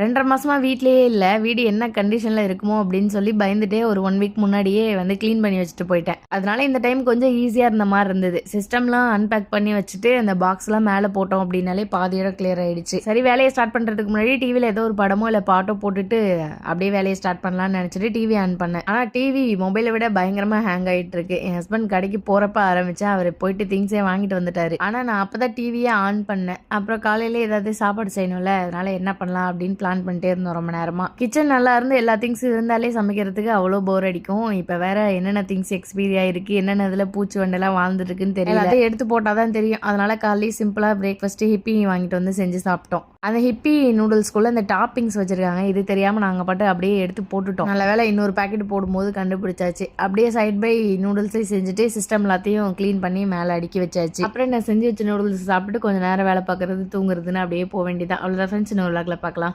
ரெண்டரை மாதமாக வீட்லேயே இல்லை. வீடு என்ன கண்டிஷனில் இருக்குமோ அப்படின்னு சொல்லி பயந்துட்டே ஒரு ஒன் வீக் முன்னாடியே வந்து க்ளீன் பண்ணி வச்சுட்டு போயிட்டேன். அதனால இந்த டைம் கொஞ்சம் ஈஸியாக இருந்த மாதிரி இருந்தது. சிஸ்டம்லாம் அன்பேக் பண்ணி வச்சுட்டு அந்த பாக்ஸ்லாம் மேலே போட்டோம் அப்படின்னாலே பாதியோட கிளியர் ஆயிடுச்சு. சரி வேலையை ஸ்டார்ட் பண்ணுறதுக்கு முன்னாடி டிவியில் ஏதோ ஒரு படமோ இல்லை பாட்டோ போட்டுட்டு அப்படியே வேலையை ஸ்டார்ட் பண்ணலாம்னு நினச்சிட்டு டிவி ஆன் பண்ணேன். ஆனால் டிவி மொபைலை விட பயங்கரமாக ஹேங் ஆகிட்டு இருக்கு. என் ஹஸ்பண்ட் கடைக்கு போகிறப்ப ஆரம்பிச்சேன். அவர் போயிட்டு திங்ஸே வாங்கிட்டு வந்துட்டாரு. ஆனால் நான் அப்போ தான் டிவியே ஆன் பண்ணேன். அப்புறம் காலையில் ஏதாவது சாப்பாடு செய்யணும்ல. அதனால என்ன பண்ணலாம் அப்படின்னு பிளான் பண்ணிட்டே இருந்தோம் ரொம்ப நேரமாக கிச்சன் நல்லா இருந்து எல்லா திங்ஸ் இருந்தாலே சமைக்கிறதுக்கு அவ்வளோ போர் அடிக்கும். இப்போ வேற என்னென்ன திங்ஸ் எக்ஸ்பீரி ஆயிருக்கு என்னென்ன இதில் பூச்சி வண்டெல்லாம் வாழ்ந்துட்டு இருக்குன்னு தெரியல. அதை எடுத்து போட்டால் தான் தெரியும். அதனால காலையில் சிம்பிளாக பிரேக்ஃபாஸ்ட் ஹிப்பி வாங்கிட்டு வந்து செஞ்சு சாப்பிட்டோம். அந்த ஹிப்பி நூடுல்ஸ்குள்ள இந்த டாப்பிங்ஸ் வச்சிருக்காங்க. இது தெரியாம நாங்கள் பாட்டு அப்படியே எடுத்து போட்டுட்டோம். நல்ல வேலை இன்னொரு பாக்கெட் போடும்போது கண்டுபிடிச்சாச்சு. அப்படியே சைட் பை நூடுல்ஸை செஞ்சுட்டு சிஸ்டம் எல்லாத்தையும் க்ளீன் பண்ணி மேலே அடுக்கி வச்சாச்சு. அப்புறம் நான் செஞ்சு வச்ச நூடுல்ஸ் சாப்பிட்டு கொஞ்சம் நேரம் வேலை பார்க்கறது தூங்குறதுன்னு அப்படியே போக வேண்டியதான் அவ்வளோதான் ஃப்ரெண்ட்ஸ் இன்னொரு vlogல பார்க்கலாம்.